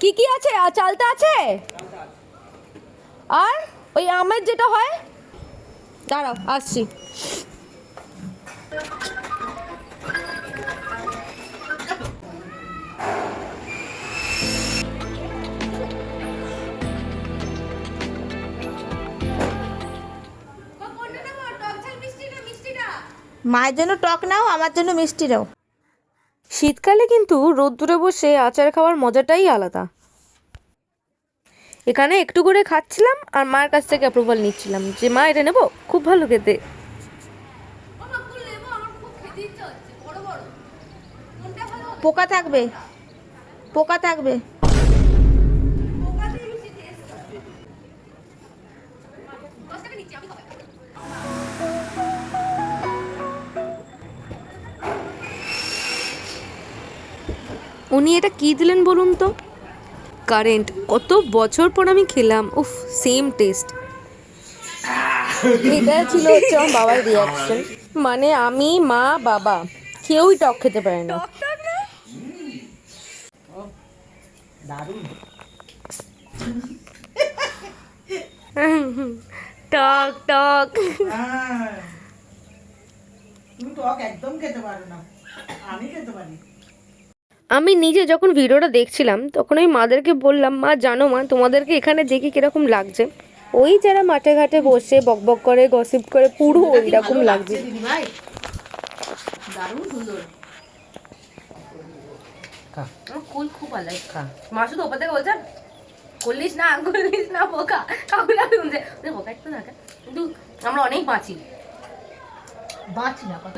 কি কি আছে? চালতা আছে? আর ওই আমের যেটা হয়? দাঁড়াও, আসছি। মায়ের জন্য টক নাও, আমার জন্য মিষ্টি নাও। শীতকালে কিন্তু রোদ্দুরে বসে আচার খাওয়ার মজাটাই আলাদা। এখানে একটু করে খাচ্ছিলাম আর মায়ের কাছ থেকে অ্যাপ্রুভাল নিচ্ছিলাম যে, মা, এটা নেব? খুব ভালো খেতে। পোকা থাকবে। পোকা থাকবে। উনি এটা কি দিলেন বলুন তো? কারেন্ট কত বছর পর আমি খেলাম উফ সেম টেস্ট এটা ছিল হচ্ছে আমার বাবার রিয়াকশন মানে আমি মা বাবা কেউই টক খেতে পারে না। টক টক। তুমি টক একদম খেতে পারো না। আমি খেতে পারি। আমি নিজে যখন ভিডিওটা দেখছিলাম তখন ওই মাদেরকে বললাম মা জানো মা তোমাদেরকে এখানে দেখি কীরকম লাগছে? ওই যারা মাঠে ঘাটে বসে বকবক করে গসিপ করে পুরো ওই রকম লাগছে আমার কুল খুব ভালো লাগে মা শুধু ওপর থেকে বলছে করলিস না করলিস না বোকা। কাউকে না বোকা একটু না কিন্তু আমরা অনেক বাঁচি। বাঁচি না কত